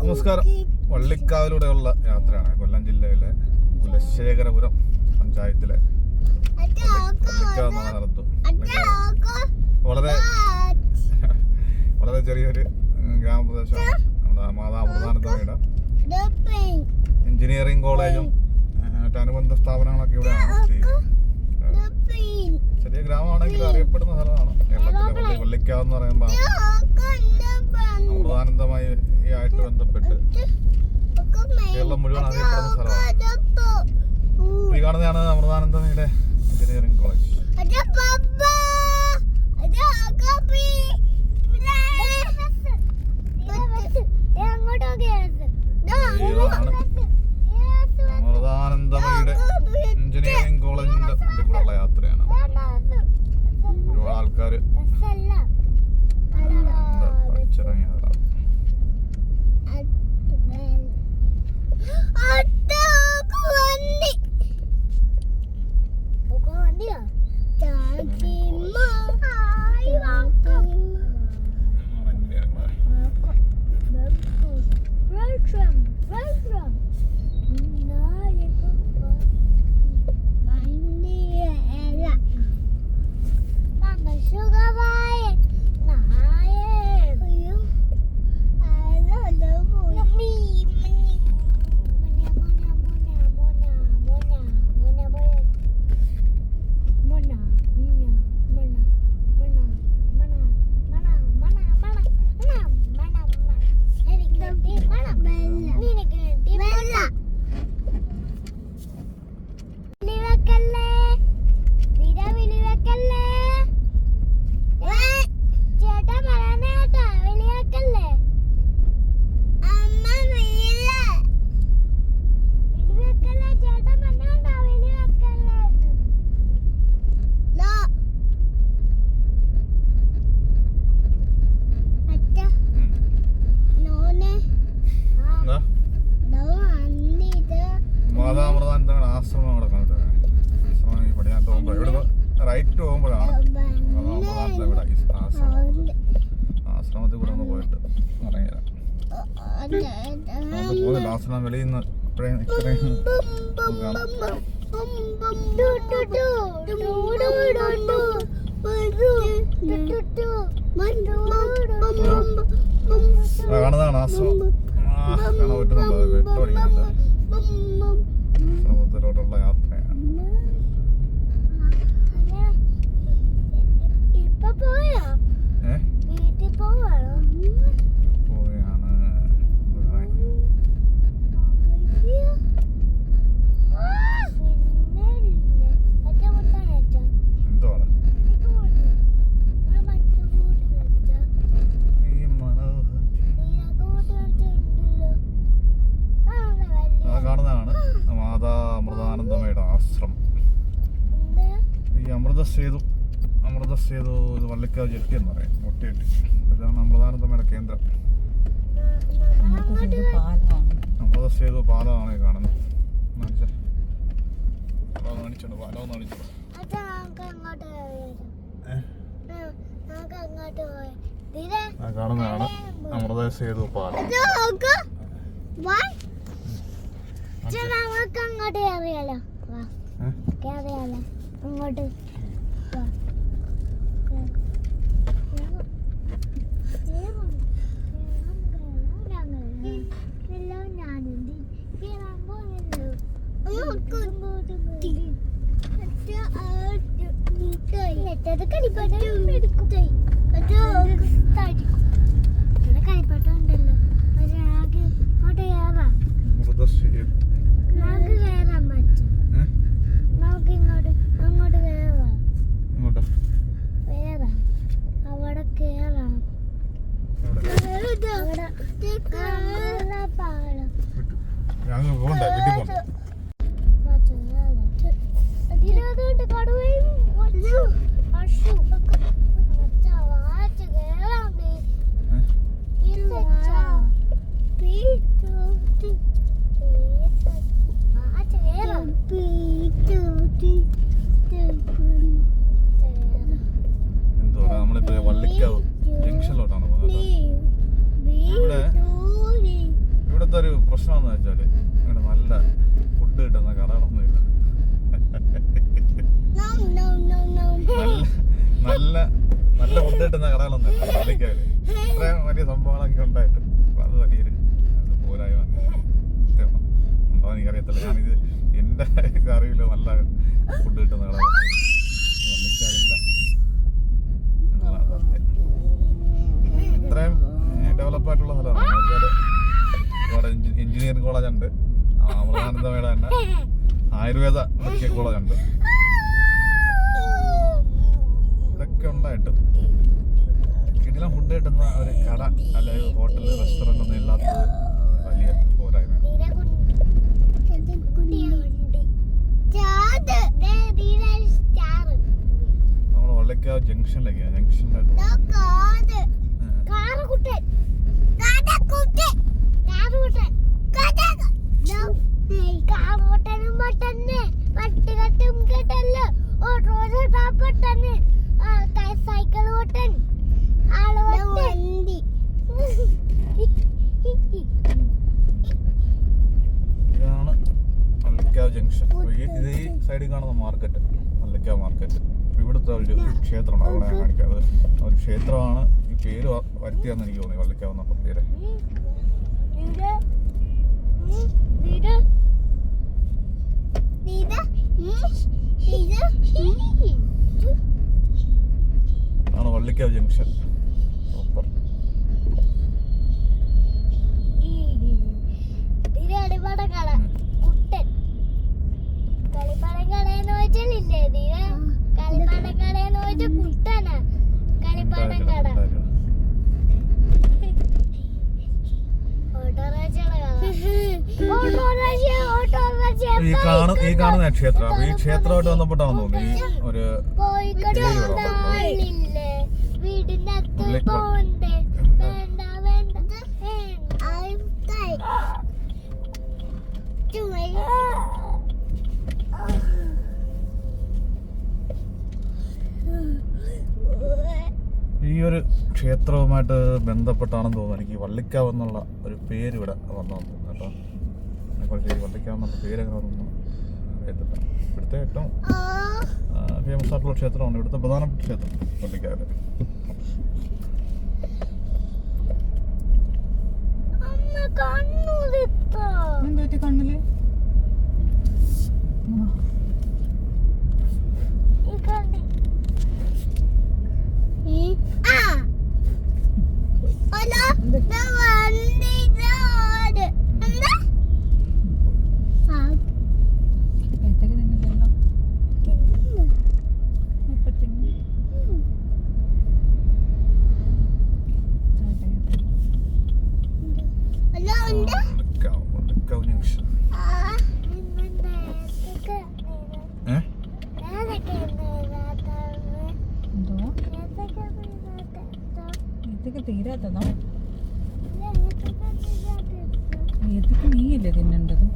നമസ്കാരം. വള്ളിക്കാവിലൂടെയുള്ള യാത്രയാണ് കൊല്ലം ജില്ലയിലെ കുലശേഖരപുരം പഞ്ചായത്തിലെ വള്ളിക്കാവ് വളരെ വളരെ ചെറിയൊരു ഗ്രാമപ്രദേശമാണ്. നമ്മുടെ മാതാ അമൃതാനന്ദമയുടെ എഞ്ചിനീയറിംഗ് കോളേജും മറ്റനുബന്ധ സ്ഥാപനങ്ങളൊക്കെ ഇവിടെയാണ് ചെറിയ ഗ്രാമമാണെങ്കിലും അറിയപ്പെടുന്ന സ്ഥലമാണ്. കേരളത്തിലെ വള്ളി വള്ളിക്കാവ് എന്ന് പറയുമ്പോൾ അമൃതാനന്ദമായി ആയിട്ട് ബന്ധപ്പെട്ട് കേരളം മുഴുവൻ അറിയപ്പെടുന്ന സ്ഥലമാണ് ഈ കാണുന്നതാണ് അമൃതാനന്ദമയുടെ എഞ്ചിനീയറിംഗ് കോളേജ് അമൃതാനന്ദമയുടെ എഞ്ചിനീയറിംഗ് കോളേജിന്റെ കൂടെയുള്ള യാത്രയാണ് ഒരുപാട് ആൾക്കാർ പഠിച്ചിറങ്ങിയ സ്ഥലമാണ് വെള്ളം വിളിവെക്കല്ലേ വിര വിളിവെക്കല്ലേ ചേട്ടാ പറയണ കേട്ടാ വിളിവെക്കല്ലേ അമ്മ വീല വിളിവെക്കല്ലേ ചേട്ടാ പറഞ്ഞാ വിളിവെക്കല്ലേ അച്ഛ ഉം. നോനെ എന്താ നോ അന്നിത് മാതാ അമൃതാനന്ദമയുടെ ആശ്രമം അവിടെ കണ്ടിട്ട് ആശ്രമം ഈ പടിഞ്ഞാത്ത് പോകുമ്പോൾ ഇവിടെ റൈറ്റ് പോകുമ്പോഴാണ് മാതാ അമൃതാനന്ദമയുടെ ഈ ആശ്രമം ആശ്രമത്തിൽ കൂടെ ഒന്ന് പോയിട്ട് ഇറങ്ങിയതാണ് നമുക്ക് പോകുന്നില്ല ആശ്രമം വെളിയിൽ നിന്ന് ഇത്രയും ഇത്രയും കാണുന്നതാണ് ആശ്രമം കാണാൻ പറ്റുന്നുണ്ടോ? വെട്ടമടിക്കുന്നുണ്ട് ആശ്രമത്തിലോട്ടുള്ള യാത്രയാണ്. ഇപ്പൊ പോയോ? വീട്ടിൽ പോവാണോ പോവുകയാണ് പിന്നെ അച്ഛൻ മുട്ടാൻ അച്ഛാ എന്തുവാണ് എനിക്ക് കൊടുത്തു ഞാൻ മറ്റു കൂട്ടി വെച്ചാ ഈ മനോഹര നീയൊക്കെ കൂട്ടി വെച്ചിട്ടുണ്ടല്ലോ ആ വലിയ ആ കാണുന്നതാണ് മാതാ അമൃതാനന്ദമയുടെ ആശ്രമം എന്താ ഈ അമൃത സേതു അമൃത സേതു ഇത് വള്ളിക്കാവ് ജെട്ടി എന്ന് പറയും മുട്ടിയെട്ടി ഇതാണ് അമൃതാനന്ദമയുടെ കേന്ദ്രം. അമൃത സേതു പാലമാണ് ഈ കാണുന്നത്. പാലം കാണിച്ചോണ്ട് പാലം കാണിച്ചോണ്ട് നമുക്ക് അങ്ങോട്ട് കാണുന്നതാണ് അമൃത സേതു പാലം. നമുക്ക് കയറിയാലോ? കയറിയാലോ. അങ്ങോട്ട്. മുട്ടായി. മറ്റേത് കളിപ്പാട്ടം പ്രശ്നം വെച്ചാൽ വെച്ചാൽ നല്ല ഫുഡ് കിട്ടുന്ന കടകളൊന്നുമില്ല നല്ല നല്ല ഫുഡ് കിട്ടുന്ന കടകളൊന്നുമില്ല കളിക്കാൽ ഇത്രയും വലിയ സംഭവങ്ങളൊക്കെ ഉണ്ടായിട്ട് അത് വലിയൊരു അത് പോരായി വന്നു ഉണ്ടോ എനിക്കറിയത്തില്ല. ഞാനിത് എന്റെ അറിയില്ല നല്ല ഫുഡ് കിട്ടുന്ന കടകളൊന്നും ഇത്രയും ഡെവലപ്പായിട്ടുള്ള സ്ഥലമാണ്. ഇവിടെ എഞ്ചിനീയറിംഗ് കോളേജ് ഉണ്ട്. അമൃതാനന്ദമേള തന്നെ. ആയുർവേദ മെഡിക്കൽ കോളേജ് ഉണ്ട്. ഇതൊക്കെ ഉണ്ടായിട്ട് കിടിലം ഫുഡ് കിട്ടുന്ന ഒരു കട അല്ലെങ്കിൽ ഹോട്ടൽ റെസ്റ്റോറന്റ് ഒന്നും ഇല്ലാത്ത വലിയ പോരായ്മ നമ്മൾ വള്ളിക്കാവ് ജംഗ്ഷനിലേക്കാണ് ജംഗ്ഷനിലായിട്ട് ജംഗ്ഷൻ ഇത് ഈ സൈഡിൽ കാണുന്ന മാർക്കറ്റ് മല്ലയ്ക്ക മാർക്കറ്റ് ഇവിടുത്തെ ഒരു ക്ഷേത്രമാണ്. അവിടെ ഞാൻ കാണിക്കാം. അത് ഒരു ക്ഷേത്രമാണ് ഈ പേര് വരുത്തിയെന്ന് എനിക്ക് തോന്നി വള്ളിക്കാവ് എന്നുള്ള പേര്. ആണ് വള്ളിക്കാവ് ജംഗ്ഷൻ സൂപ്പർ തീരെ ഈ കാണുന്ന ഈ കാണുന്ന ക്ഷേത്രം അപ്പൊ ഈ ക്ഷേത്രമായിട്ട് ബന്ധപ്പെട്ടാണെന്ന് തോന്നുന്നു. ഈ ഒരു പോയിക്കൊണ്ട്. ഒരു ക്ഷേത്രവുമായിട്ട് ബന്ധപ്പെട്ടാണെന്ന് തോന്നുന്നു. എനിക്ക് വള്ളിക്കാവ് എന്നുള്ള ഒരു പേര് ഇവിടെ വന്നു. തോന്നുന്നു കേട്ടോ അതിനെക്കുറിച്ച് വള്ളിക്കാവ് എന്നുള്ള പേര് എങ്ങനെ വന്നു. അറിയത്തില്ല. ഇവിടുത്തെ ഏറ്റവും ഫേമസ് ആയിട്ടുള്ള ക്ഷേത്രമാണ് ഇവിടുത്തെ പ്രധാനപ്പെട്ട ക്ഷേത്രം വള്ളിക്കാവ് അമ്മ കണ്ണുതിത്തോ എന്താ പറ്റി കണ്ണിൽ ഈ കണ്ണ് ആ ഹലോ ദാ വണ്ടി ഇതാണ്. എന്താ ആ ഏത്തക്ക തിന്നില്ലല്ലോ തിന്നു. ഇപ്പൊ തിന്നു ഉം. ഹലോ ഉണ്ട് വള്ളിക്കാവ് വള്ളിക്കാവ് ജംഗ്ഷൻ ആ ഇന്നെന്താ ഏത്തക്ക വീണ്? ഏ ഏതൊക്കെ വീണതാ? എന്തോ ഏതൊക്കെ വീണതാ? ഏത്തക്ക തീരാത്തതോ ഏതൊക്കെ നീയല്ലേ തിന്നേണ്ടത്?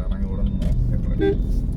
ഇറങ്ങി ഇവിടെ നിന്ന്